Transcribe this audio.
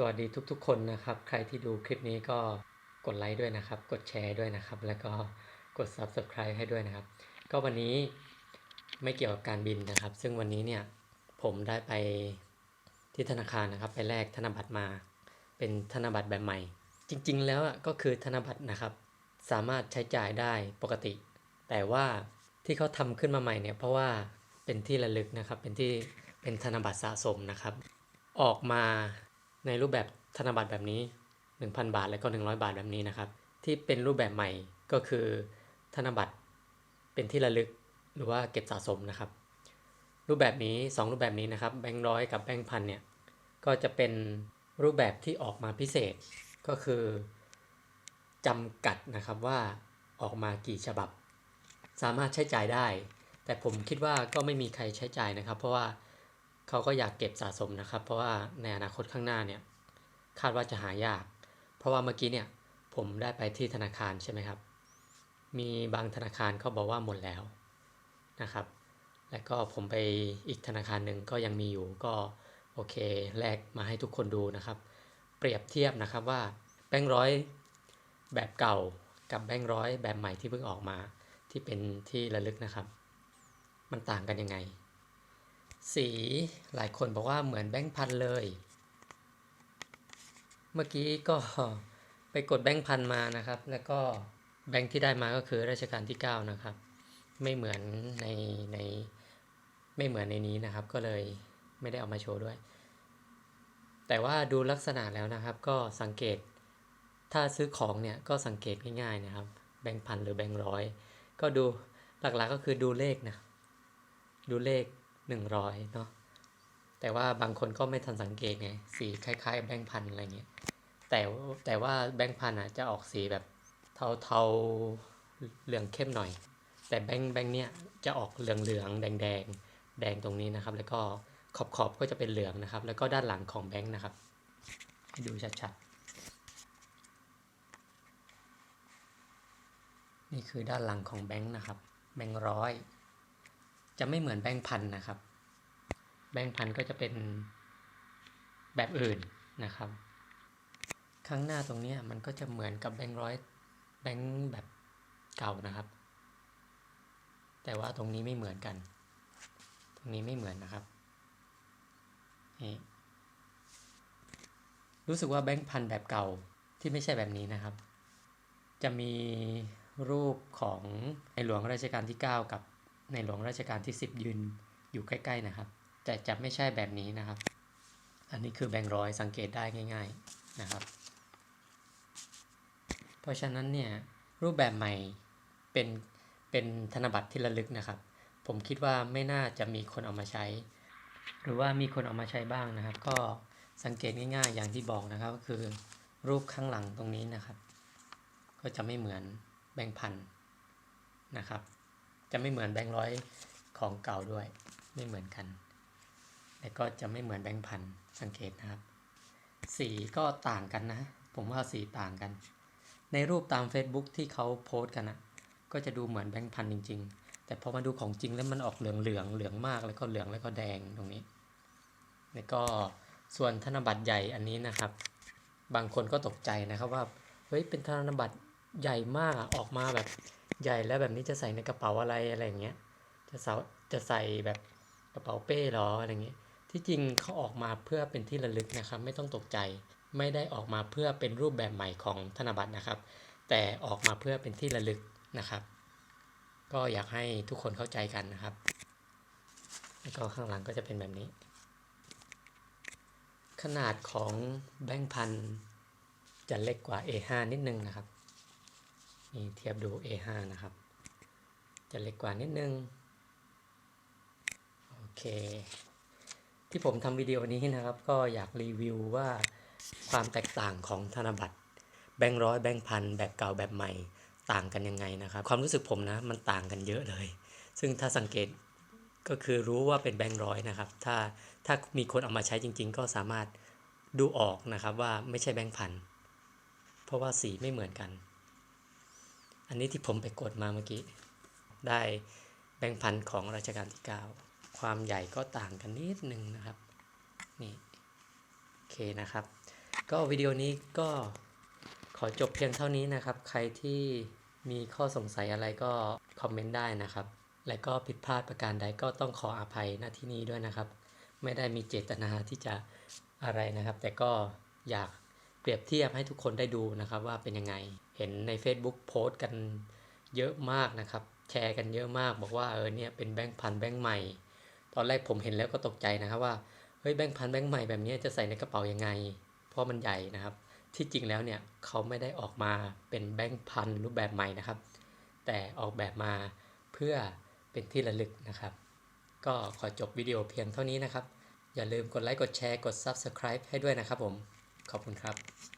สวัสดีทุกๆ คนนะครับ ใครที่ดูคลิปนี้ก็กดไลค์ด้วยนะครับ กดแชร์ด้วยนะครับ แล้วก็กด Subscribe ให้ด้วยนะครับ ก็วันนี้ไม่เกี่ยวกับการบินนะครับ ซึ่งวันนี้เนี่ยผมได้ไปที่ธนาคารนะครับ ไปแลกธนบัตรมา เป็นธนบัตรแบบใหม่ จริง ๆ แล้วก็คือธนบัตรนะครับ สามารถใช้จ่ายได้ปกติ แต่ว่าที่เขาทำขึ้นมาใหม่เนี่ยเพราะว่าเป็นที่ระลึกนะครับ เป็นที่เป็นธนบัตรสะสมนะครับ ออกมา ในรูปแบบธนบัตรแบบนี้ 1,000 บาทและก็ 100 บาทแบบนี้นะครับ ที่เป็นรูปแบบใหม่ก็คือ ธนบัตรเป็นที่ระลึกหรือว่าเก็บสะสมนะครับ รูปแบบนี้ 2 รูปแบบนี้นะครับแบงค์ร้อยกับแบงค์พันเนี่ยก็จะเป็นรูปแบบที่ออกมาพิเศษก็คือจำกัดนะครับว่าออกมากี่ฉบับ สามารถใช้จ่ายได้ แต่ผมคิดว่าก็ไม่มีใครใช้จ่ายนะครับ เพราะว่า เขาก็อยากเก็บสะสมนะครับ เพราะว่าในอนาคตข้างหน้าเนี่ยคาดว่าจะหายาก เพราะว่าเมื่อกี้เนี่ยผมได้ไปที่ธนาคารใช่ไหมครับ มีบางธนาคารเขาบอกว่าหมดแล้วนะครับ แล้วก็ผมไปอีกธนาคารหนึ่งก็ยังมีอยู่ก็โอเคแลกมาให้ทุกคนดูนะครับ เปรียบเทียบนะครับว่าแบงค์ร้อยแบบเก่ากับแบงค์ร้อยแบบใหม่ที่เพิ่งออกมา ที่เป็นที่ระลึกนะครับ มันต่างกันยังไง สีหลายคนบอกว่าเหมือนแบงค์พันเลย เมื่อกี้ก็ไปกดแบงค์พันมานะครับ แล้วก็แบงค์ที่ได้มาก็คือรัชกาลที่ 9 นะครับ ไม่เหมือนในในไม่เหมือนในนี้นะครับ ก็เลยไม่ได้เอามาโชว์ด้วย แต่ว่าดูลักษณะแล้วนะครับ ก็สังเกตถ้าซื้อของเนี่ยก็สังเกตง่ายๆนะครับ แบงค์พันหรือแบงค์ร้อย ก็ดูหลักๆก็คือดูเลขนะ ดูเลข 100เนาะแต่ว่าบางคนก็ไม่ทันสังเกตไงสีคล้ายๆ แบงค์พันอะไรเงี้ยแต่แต่ว่าแบงค์พันอะจะออกสีแบบเทาๆเหลืองเข้มหน่อย แต่แบงค์แบงค์เนี้ยจะออกเหลืองๆแดงๆ แดงตรงนี้นะครับ แล้วก็ขอบขอบก็จะเป็นเหลืองนะครับ แล้วก็ด้านหลังของแบงค์นะครับ ให้ดูชัดๆ นี่คือด้านหลังของแบงค์นะครับ แบงค์ร้อย จะไม่เหมือนแบงค์พันนะครับ แบงค์พันก็จะเป็นแบบอื่นนะครับ ข้างหน้าตรงนี้มันก็จะเหมือนกับแบงค์ร้อยแบงค์แบบเก่านะครับ แต่ว่าตรงนี้ไม่เหมือนกัน ตรงนี้ไม่เหมือนนะครับนี่รู้สึกว่าแบงค์พันแบบเก่าที่ไม่ใช่แบบนี้นะครับ จะมีรูปของในหลวงรัชกาลที่ 9 กับ ในหลวงรัชกาลที่ 10 ยืนอยู่ใกล้ ๆนะครับ แต่จะไม่ใช่แบบนี้นะครับ อันนี้คือแบงค์ร้อยสังเกตได้ง่าย ๆนะครับ เพราะฉะนั้นเนี่ยรูปแบบใหม่เป็นเป็นธนบัตรที่ระลึกนะครับ ผมคิดว่าไม่น่าจะมีคนเอามาใช้ หรือว่ามีคนเอามาใช้บ้างนะครับ ก็สังเกตง่ายๆ อย่างที่บอกนะครับก็คือรูปข้างหลังตรงนี้นะครับ ก็จะไม่เหมือนแบงค์พันนะครับ จะไม่เหมือนแบงค์ร้อยของเก่าด้วย ไม่เหมือนกัน และก็จะไม่เหมือนแบงค์พันสังเกตนะครับ สีก็ต่างกันนะ ผมว่าสีต่างกัน ในรูปตาม Facebook ที่เขาโพสต์กันนะก็จะดูเหมือนแบงค์พันจริง ๆ แต่พอมาดูของจริงแล้วมันออกเหลืองเหลืองเหลืองมากแล้วก็เหลืองแล้วก็แดงตรงนี้ แล้วก็ส่วนธนบัตรใหญ่อันนี้นะครับ บางคนก็ตกใจนะครับว่าเฮ้ยเป็นธนบัตรใหญ่มากอะออกมาแบบ ใหญ่แล้วแบบนี้จะใส่ในกระเป๋าอะไรอะไรอย่างเงี้ยจะใส่จะใส่แบบกระเป๋าเป้หรออะไรเงี้ยที่จริงเขาออกมาเพื่อเป็นที่ระลึกนะครับ ไม่ต้องตกใจ ไม่ได้ออกมาเพื่อเป็นรูปแบบใหม่ของธนบัตรนะครับ แต่ออกมาเพื่อเป็นที่ระลึกนะครับ ก็อยากให้ทุกคนเข้าใจกันนะครับแล้วก็ข้างหลังก็จะเป็นแบบนี้ ขนาดของแบงค์พันจะเล็กกว่า A5 นิดนึงนะครับ นี่เทียบดู A5 นะครับ จะเล็กกว่านิดนึง โอเค ที่ผมทำวิดีโอนี้นะครับ ก็อยากรีวิวว่าความแตกต่างของธนบัตรแบงค์ร้อยแบงค์พันแบบเก่าแบบใหม่ต่างกันยังไงนะครับ ความรู้สึกผมนะมันต่างกันเยอะเลย ซึ่งถ้าสังเกตก็คือรู้ว่าเป็นแบงค์ร้อยนะครับ ถ้าถ้ามีคนเอามาใช้จริง ๆ ก็สามารถดูออกนะครับว่าไม่ใช่แบงค์พันเพราะว่าสีไม่เหมือนกัน อันนี้ที่ผมไปกดมาเมื่อกี้ ได้แบ่งพันของรัชกาลที่ 9 ความใหญ่ก็ต่างกันนิดนึงนะครับ นี่ โอเคนะครับ ก็วิดีโอนี้ก็ขอจบเพียงเท่านี้นะครับ ใครที่มีข้อสงสัยอะไรก็คอมเมนต์ได้นะครับ และก็ผิดพลาดประการใดก็ต้องขออภัยณที่นี้ด้วยนะครับ ไม่ได้มีเจตนาที่จะอะไรนะครับ แต่ก็อยาก เปรียบเทียบให้ทุกคนได้ดูนะครับว่าเป็นยังไง เห็นใน Facebook โพสต์กันเยอะมากนะครับ แชร์กันเยอะมาก บอกว่าเออเนี่ยเป็นแบงค์พันแบงค์ใหม่ ตอนแรกผมเห็นแล้วก็ตกใจนะครับว่าเฮ้ยแบงค์พันแบงค์ใหม่แบบนี้จะใส่ในกระเป๋ายังไง เพราะมันใหญ่นะครับ ที่จริงแล้วเนี่ยเขาไม่ได้ออกมาเป็นแบงค์พันรูปแบบใหม่นะครับ แต่ออกแบบมาเพื่อเป็นที่ระลึกนะครับ ก็ขอจบวิดีโอเพียงเท่านี้นะครับ อย่าลืมกดไลค์กดแชร์กด Subscribe ให้ด้วยนะครับผม ขอบคุณครับ